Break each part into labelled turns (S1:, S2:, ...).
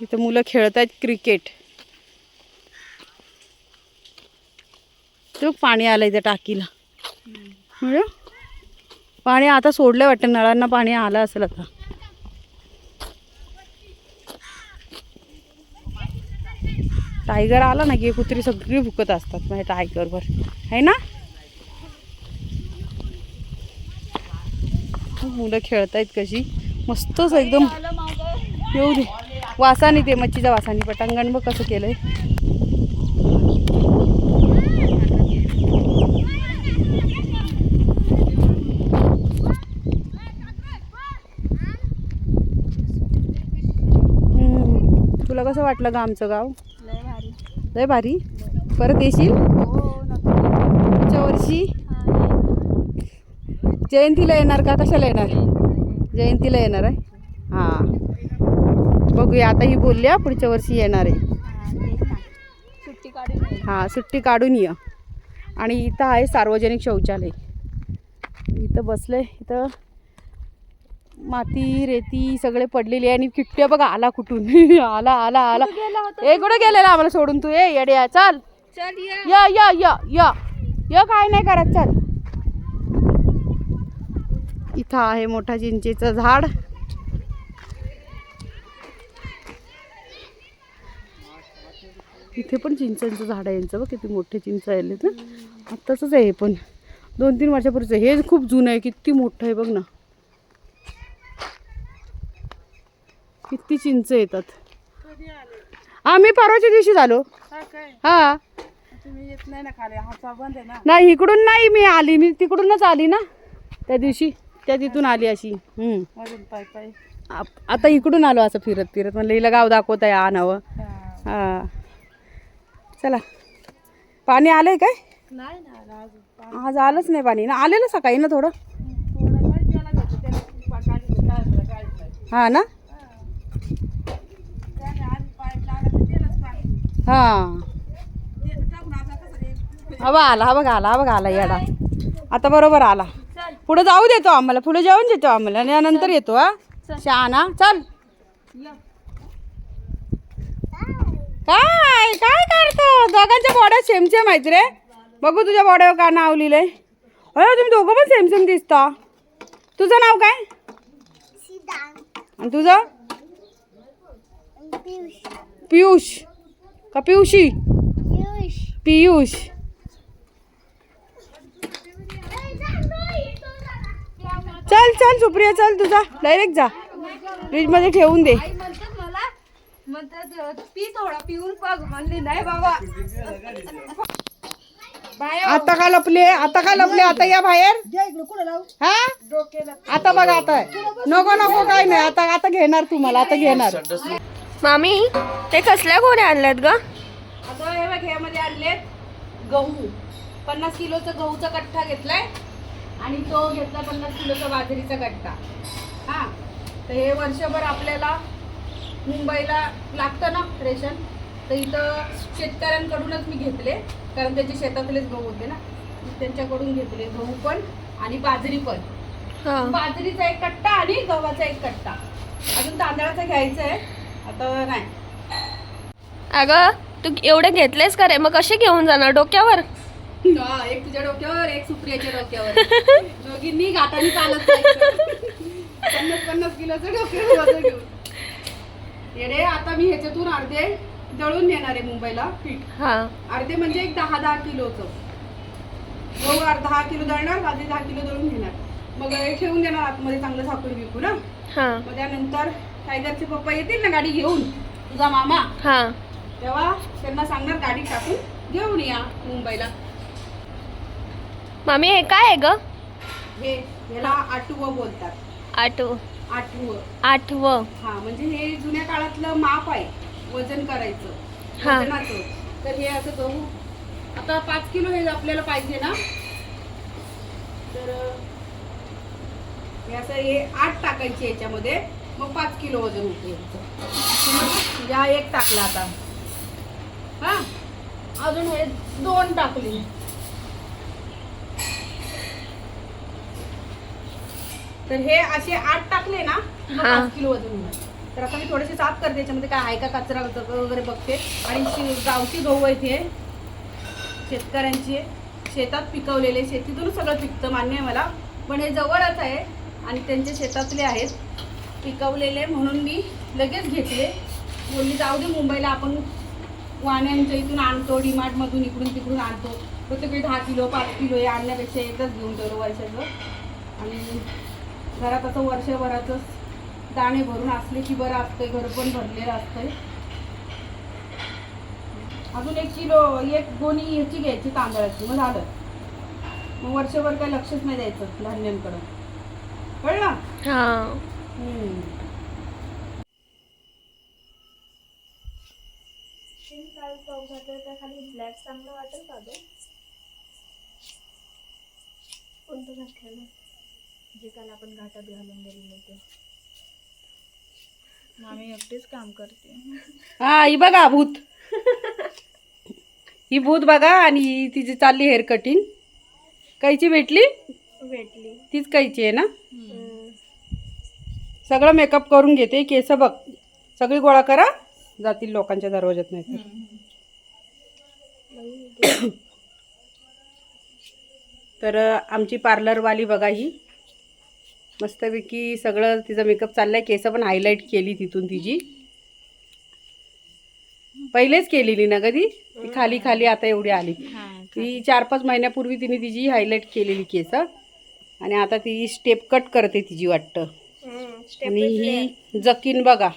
S1: इथं मुलं खेळत आहेत क्रिकेट. तो पाणी आलं इथे टाकीला. म्हणजे? पाणी आता सोडलं वाटतं नळांना पाणी आलं असेल आता. टायगर आला ना की कुत्री सगळी भुकत असतात म्हणजे टायगरवर. आहे ना? मुलं खेळतायत कशी. मस्तच एकदम. येऊ दे. वासाने ते मच्छीच्या वासाने पटांगण बघ कसं केलंय. हम्म. तुला कसं वाटलं का आमचं गाव?
S2: लय भारी.
S1: लय भारी? परत येशील?
S2: हो
S1: पुढच्या वर्षी? जयंतीला येणार का? कशाला येणार? जयंतीला येणार आहे? बघूया आता ही बोलल्या पुढच्या वर्षी येणार आहे.
S2: सुट्टी काढून ये.
S1: हां सुट्टी काढून ये. आणि इथं आहे सार्वजनिक शौचालय. इथं बसले इथं माती रेती सगळे पडलेली आहे आणि किट्ट्या बघा आला कुठून? आला आला आला. ए कुठं गेलेला आम्हाला सोडून तू? ए येड्या चल.
S2: चल ये.
S1: या या या या. या काय नाही करत चल. इथं आहे मोठा चिंचेचं झाड. इथे पण चिंचांचं झाड आहे यांचं बघ किती मोठे चिंच आले तर आत्ताच आहे हे पण. दोन तीन वर्षापूर्वीचं आहे. हे खूप जुनं आहे किती मोठं आहे बघ ना. किती चिंच येतात. आम्ही परवाच्या दिवशी झालो.
S2: काय?
S1: हा.
S2: नाही ना ना.
S1: इकडून नाही मी आली. मी तिकडूनच आली ना. त्या दिवशी. त्या तिथून आली अशी. आता इकडून आलो असं फिरत फिरत. म्हणलं हिला गाव दाखवत आहे आणावं
S2: हा.
S1: चला. पाणी आलंय काय?
S2: नाही
S1: आज आलंच नाही पाणी ना? आलेलं सकाळी ना थोडं. हा ना. हा हा बघ आला हा बघा आला हा बघा आला येडा. आता बरोबर आला. पुढे जाऊ देतो आम्हाला. पुढे जेवण देतो आम्हाला. आणि नंतर येतो हा. शहाणा. चल. काय काय करतो? दोघांच्या बॉड्या सेम सेम आहेत रे. बघू तुझ्या बॉड्यावर का नाव लिहिलंय. अरे तुम्ही दोघं पण सेम सेम दिसता. तुझं नाव काय? आणि तुझं? पियुष. का पियुषी? पियुष. चल चल सुप्रिया चल तुझा. डायरेक्ट जा. फ्रीजमध्ये ठेवून दे.
S2: पी थोडा पिऊन बघ. म्हणली नाही बाबा. बाय
S1: आता का लपले? आता का लपले? आता या बाहेर? हा? आता बघा आता. नको नको काय नाही. आता आता घेणार तुम्हाला आता घेणार.
S2: मामी ते कसल्या गोण्या आणल्यात ग?
S1: आता हे बघ ह्यामध्ये आणलेत गहू. पन्नास किलोचा गहूचा कट्टा घेतलाय आणि तो घेतला पन्नास किलोचा बाजरीचा कट्टा. हा? तर हे वर्षभर आपल्याला मुंबईला लागतं ना रेशन तर इथं शेतकऱ्यांकडूनच मी घेतले कारण त्याचे शेतातलेच गहू होते ना. त्यांच्याकडून घेतले गहू पण आणि बाजरी पण. बाजरीचा एक कट्टा आणि गव्हाचा एक कट्टा. अजून तांदळाचा घ्यायचा आहे. आता नाही.
S2: अगं तू एवढे घेतलेस का रे? मग कसे घेऊन जाणार डोक्यावर?
S1: हा, एक तुझ्या डोक्यावर एक सुप्रियाच्या डोक्यावर. दोघींनी घाटाने चालत. पन्नास पन्नास किलोचं डोक्यावर घेऊन. येडे आता मी ह्याच्यातून अर्धे दळून नेणार आहे मुंबईला पीठ.
S2: हा.
S1: अर्धे म्हणजे एक दहा दहा किलोचं. गहू अर्धा दहा किलो दळणार बाजरी दहा किलो दळून घेणार. मग हे ठेवून देणार आतमध्ये चांगलं झाकून विकू ना
S2: हा.
S1: मग त्यानंतर टायगरचे पप्पा येतील ना गाडी घेऊन तुझा मामा?
S2: हा.
S1: तेव्हा त्यांना सांगणार गाडी टाकून घेऊन या मुंबईला.
S2: मामी हे काय आहे ग?
S1: हे ह्याला आठवं बोलतात.
S2: आठ
S1: आठवं.
S2: आठव.
S1: हा म्हणजे हे जुन्या काळातलं माप आहे वजन करायचं
S2: हा.
S1: वजनाचं. तर हे असं गहू आता पाच किलो हे आपल्याला पाहिजे ना? तर हे असं हे आठ टाकायचे याच्यामध्ये मग पाच किलो वजन होते याचं. या एक टाकला आता. हा? अजून हे दोन टाकले. तर हे असे आठ टाकले ना की मग
S2: हा.
S1: पाच किलो वजन होणार. तर आता मी थोडेसे साफ करते याच्यामध्ये काय आहे का कचरा वगैरे बघते. आणि शि- गावठी गहू आहेत हे शेतकऱ्यांची आहे. शेतात पिकवलेले शेतीतूनच सगळं पिकतं मान्य आहे मला. पण हे जवळच आहे आणि त्यांच्या शेतातले आहेत. पिकवलेले म्हणून मी लगेच घेतले. बोलली जाऊ दे मुंबईला आपण वाण्यांच्या इथून आणतो डीमार्टमधून इकडून तिकडून आणतो. प्रत्येक वेळी दहा किलो पाच किलो हे आणण्यापेक्षा एकच घेऊन ठेवलं वर्षाचं आणि घरात असं वर्षभराचं दाणे भरून असले की बरं असतंय घर पण भरलेलं असतंय. अजून एक किलो एक गोणी ह्याची घ्यायची तांदळाची मग झालं. मग वर्षभर काही लक्षच नाही द्यायचं धान्यांकडं. कळलं?
S2: हा.
S3: काल खाली ब्लॅक चांगलं वाटेल का गं कोणतं घातलेलं जे काल आपण घाटात घालून गेलेलो ते मामी एकटीच काम करते.
S1: हा ही बघा भूत. ही भूत बघा आणि ही तिची चालली हेअर कटिंग. कैची भेटली?
S3: भेटली.
S1: तीच कैची आहे ना? सगळं मेकअप करून घेते केस बघ. सगळी गोळा करा जातील लोकांच्या दरवाज्यात नाही तर. आमची पार्लरवाली बघा ही. मस्तपैकी सगळं तिचं मेकअप चाललाय. केस पण हायलाईट केली तिथून तिची. पहिलेच केलेली ना कधी ती? खाली खाली आता एवढी आली. ती चार पाच महिन्यापूर्वी तिने तिची हायलाईट केलेली केस. आणि आता ती स्टेप कट करते तिची वाटतं. आणि ही जकीन बघा.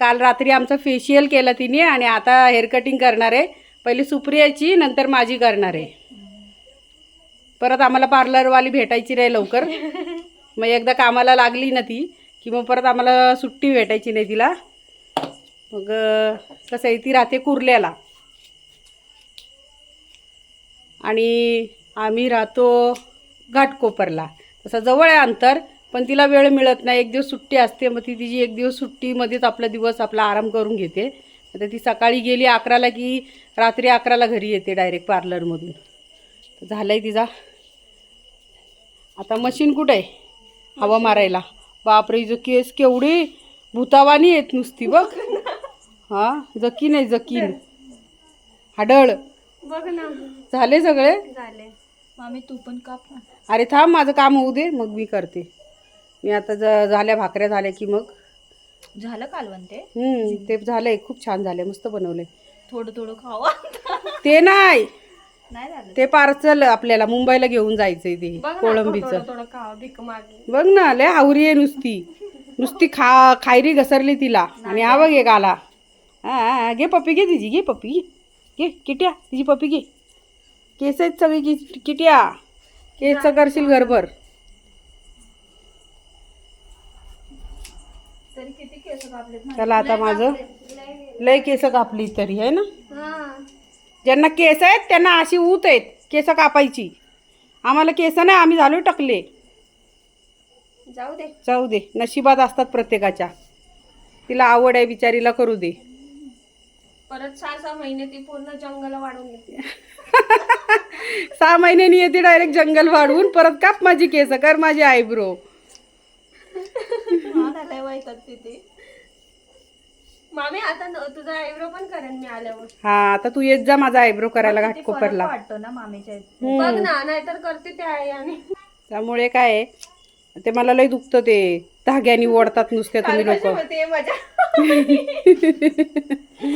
S1: काल रात्री आमचं फेशियल केलं तिने आणि आता हेअर कटिंग करणार. आहे पहिली सुप्रियाची नंतर माझी करणार. आहे परत आम्हाला पार्लरवाली भेटायची नाही लवकर. मग एकदा कामाला लागली ना ती की मग परत आम्हाला सुट्टी भेटायची नाही तिला. मग कसं आहे ती राहते कुर्ल्याला. आणि आम्ही राहतो घाटकोपरला. तसं जवळ आहे अंतर पण तिला वेळ मिळत नाही. एक दिवस सुट्टी असते मग ती तिची एक दिवस सुट्टीमध्येच आपला दिवस आपला आराम करून घेते. आता ती सकाळी गेली अकराला की रात्री अकराला घरी येते डायरेक्ट पार्लरमधून. झालं आहे तिचा आता मशीन कुठं आहे? हवा मारायला. बापरे हिचं केस केवढी भूतावानी येत नुसती बघ. हा जकीन आहे जकीन. हाडळ.
S3: बघ ना.
S1: झाले सगळे?
S3: झाले. मामी तू पण काप ना.
S1: अरे थांब माझं काम होऊ दे मग मी करते. मी आता ज झाल्या भाकऱ्या झाल्या की मग.
S3: झालं कालवण ते?
S1: हम्म, ते झालंय खूप छान झालंय मस्त बनवलंय.
S3: थोडं थोडं खावा.
S1: ते नाही.
S3: नाही झालं
S1: ते पार्सल आपल्याला मुंबईला घेऊन जायचंय ते
S3: बघ ना
S1: कोळंबीचं.
S3: थोडं थोडं खावा भीक मागली
S1: बघ ना लय हावरी आहे नुसती. नुसती खा खायरी घसरली तिला. आणि हा बघ एक आला. हा, हा घे पप्पी घे तिची घे पप्पी घे घे किट्या तिची पप्पी घे. केस आहेत सगळी कि- किट्या. केस करशील घरभर.
S3: तरी किती केस कापलेत
S1: त्याला आता माझं. लय केस कापली तरी आहे ना?
S3: हा.
S1: ज्यांना केस आहेत त्यांना अशी ऊत आहेत केस कापायची. आम्हाला केस नाही आम्ही झालो टकले.
S3: जाऊ दे.
S1: जाऊ दे नशिबात असतात प्रत्येकाच्या. तिला आवड आहे बिचारीला करू दे.
S3: परत सहा सहा महिने ती पूर्ण जंगल वाढून येते
S1: सहा महिन्यांनी येते डायरेक्ट जंगल वाढवून परत काप माझी केस कर माझी आयब्रो.
S3: तिथे मामी आता तुझा आयब्रो पण करेन मी आल्यावर.
S1: हा आता तू येत जा माझा आयब्रो करायला घाटकोपरला
S3: वाटतो ना मामीच्या बघ ना नाहीतर करते ते आहे आणि
S1: त्यामुळे काय आहे, ते मला लय दुखतं ते. धाग्यानी ओढतात नुसते तुम्ही लोक.
S3: ते मजा.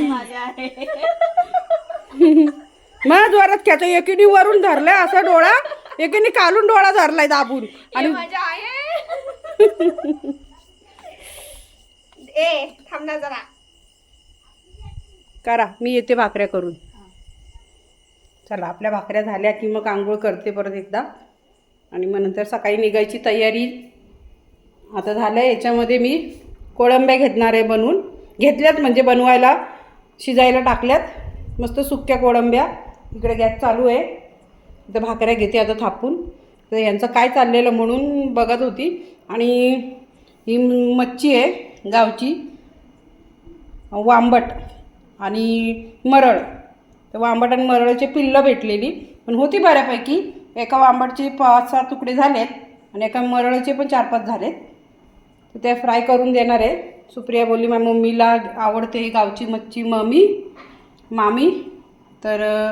S3: माझ्या आहे.
S1: मग जोरात एकीने वरून धरलाय असा डोळा एकीने कालून डोळा धरलाय दाबून. आणि
S3: ए थांब ना जरा.
S1: करा मी येते भाकऱ्या करून. चला आपल्या भाकऱ्या झाल्या की मग आंघोळ करते परत एकदा. आणि मग नंतर सकाळी निघायची तयारी. आता झालं आहे याच्यामध्ये मी कोळंब्या घेतणार आहे बनवून. घेतल्यात म्हणजे बनवायला शिजायला टाकल्यात. मस्त सुक्या कोळंब्या. इकडे गॅस चालू आहे. इथं भाकऱ्या घेते आता थापून. तर यांचं काय चाललेलं म्हणून बघत होती. आणि ही मच्छी आहे गावची. वांबट. आणि मरळ. तर वांबट आणि मरळचे पिल्लं भेटलेली. पण होती बऱ्यापैकी. एका वांबटचे पाच सहा तुकडे झालेत आणि एका मरळाचे पण चार पाच झालेत. तर त्या फ्राय करून देणार आहे. सुप्रिया बोलली माझ्या मम्मीला आवडते गावची मच्छी मम्मी मामी तर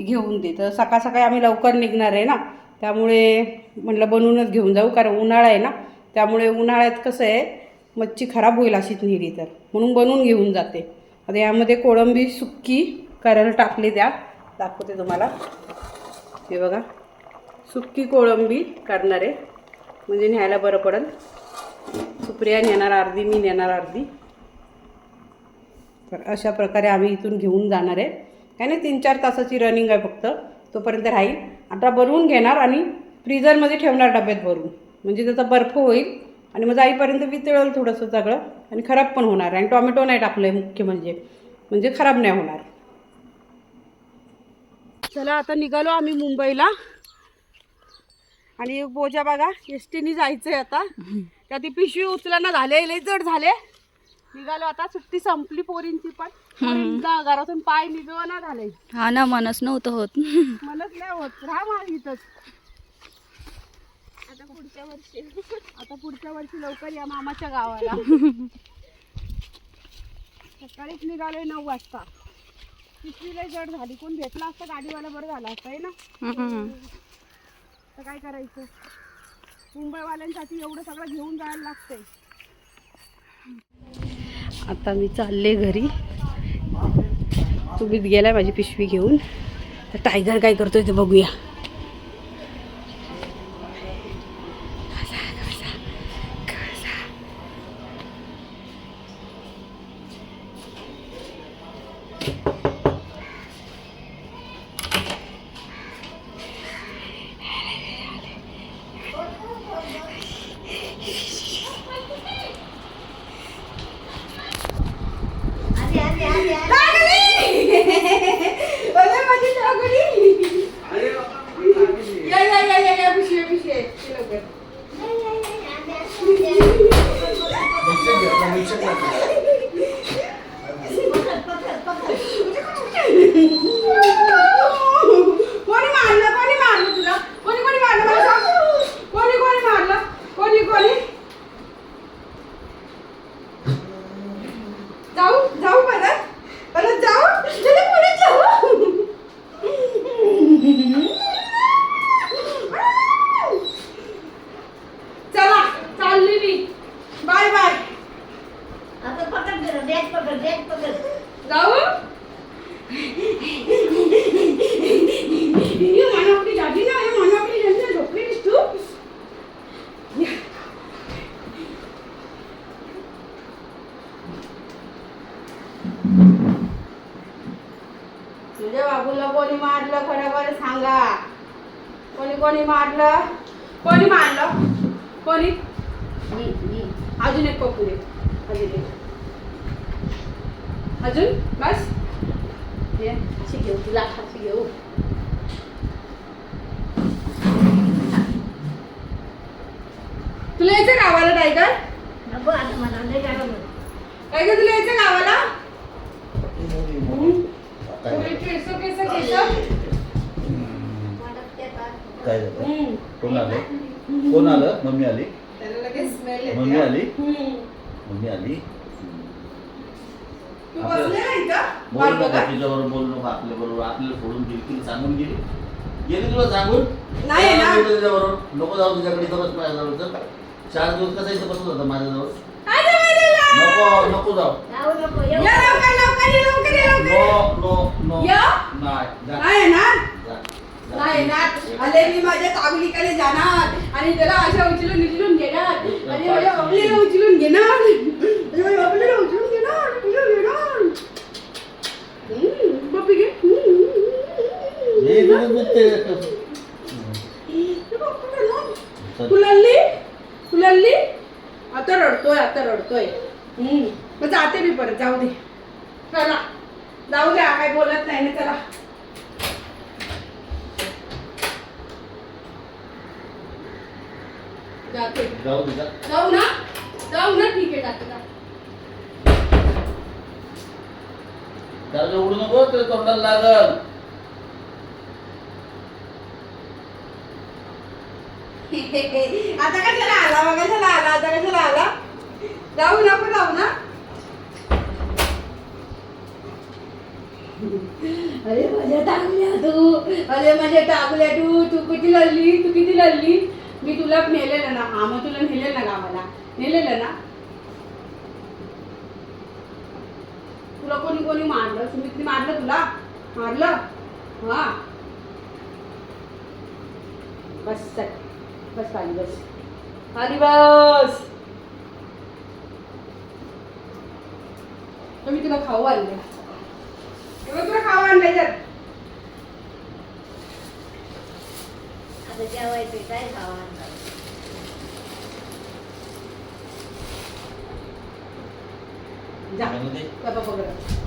S1: घेऊन दे. तर सकाळ सकाळी आम्ही लवकर निघणार आहे ना. त्यामुळे म्हटलं बनवूनच घेऊन जाऊ कारण उन्हाळा आहे ना. त्यामुळे उन्हाळ्यात कसं आहे मच्छी खराब होईल अशीच नेली तर. म्हणून बनवून घेऊन जाते. आता यामध्ये कोळंबी सुक्की करायला टाकली द्या. दाखवते तुम्हाला. हे बघा. सुक्की कोळंबी करणार. आहे म्हणजे न्यायला बरं पडेल. सुप्रिया नेणार अर्धी मी नेणार अर्धी. तर अशा प्रकारे आम्ही इथून घेऊन जाणार आहे. काय नाही तीन चार तासाची रनिंग आहे फक्त. तोपर्यंत राहील. आता बनवून घेणार आणि फ्रीझरमध्ये ठेवणार डब्यात भरून. म्हणजे त्याचा बर्फ होईल. आणि मग जाईपर्यंत वितळेल थोडंसं सगळं आणि खराब पण होणार आणि टॉमॅटो नाही टाकलं आहे मुख्य म्हणजे. म्हणजे खराब नाही होणार. चला आता निघालो आम्ही मुंबईला. आणि बोजा बघा एस टीने जायचं आहे आता. त्या ती पिशवी उचलना झाले लई जड झाले. निघालो आता सुट्टी संपली पोरींची पण. पोरींचा घरातून पाय निघवना झाले.
S2: हा ना मनच नव्हतं होत.
S1: म्हणत नाही होत. राहा इथंच.
S3: पुढच्या वर्षी.
S1: आता पुढच्या वर्षी लवकर या मामाच्या गावाला. सकाळीच निघालोय नऊ वाजता. पिशवी लई जड झाली. कोण भेटला असतं गाडीवाला बरं झालं असतं आहे ना? तर काय करायचं? मुंबईवाल्यांसाठी एवढं सगळं घेऊन जायला लागतंय. आता मी चालले घरी. तुम्हीच गेलाय माझी पिशवी घेऊन. तर टायगर काय करतोय ते बघूया या या या या या पिशवी पिशवी आहे. ती लवकर. कोणी मारलं कोणी मारलं तुला कोणी कोणी मारलं मला सांग. कोणी कोणी मारलं कोणी कोणी जाऊ जाऊ परत परत जाऊ चला परत जाऊ चला चालली मी बाय बाय जाऊ ही मानवली झाली ना ही मानवली झाली ना झोपलीस तू तुझ्या बाबूला कोणी मारलं खरं खरं सांगा कोणी मारलं? कोणी मारलं? कोणी? अजून एक पप्पू दे. अजून एक. अजून? बस. ये. अशी घेऊ तुला अशी घेऊ. तुला यायचं गावाला टायगर? टायगर तुला यायचं गावाला? केस केस केस.
S4: काय झालं. कोण आलं? कोण आलं? मम्मी आली.
S1: त्याला लगेच स्मेल
S4: मम्मी आली. मम्मी आली. बोल नका. तिच्याबरोबर बोल नका आपल्या बरोबर. आपल्याला सोडून गेली तिला सांगून गेली. गेली तुला सांगून?
S1: नाही ना.
S4: तिच्याबरोबर. नको जाऊ तुझ्याकडे बस माझ्याजवळ चल. चार दिवस कसा इथं बसत होता माझ्याजवळ? नको नको जाऊ. नो नो नो
S1: या.
S4: नाही
S1: नाही आले मी माझ्या ताबलीकडे जाणार. आणि त्याला अशा उचलून उचलून घेणार. आणि माझ्या बबलीला उचलून घेणार. आणि माझ्या बबलीला उचलून घेणार. उचलून घेणार. घे. आता रडतोय आता रडतोय. मग जाते मी परत जाऊ दे. चला. जाऊ द्या काय बोलत नाही ना चला. जाते.
S4: जाऊ दे जा.
S1: जाऊ ना. जाऊ ना ठीक आहे जाते जाते.
S4: त्याला उडू नको तर तोंडाला लागल.
S1: आता कशाला आला मग? कशाला आला? आता कशाला आला? जाऊ नको जाऊ ना. अरे माझ्या टाकल्या तू. अरे माझ्या टाकल्या तू. तू किती लढली? तू किती लढली? मी तुला नेलेलं ना हा मग तुला नेलेलं ना गावाला. नेलेलं ना? तुला कोणी कोणी मारलं? सुमितने मारलं तुला? मारलं? हा. बस चल. बस खाली बस. खाली बस. तर मी तुला खाऊ आणलं. तुला खाऊ आणलं जर
S3: आता जेवायचे काय खावा
S1: जा
S4: आणि ते
S1: बाबा बघा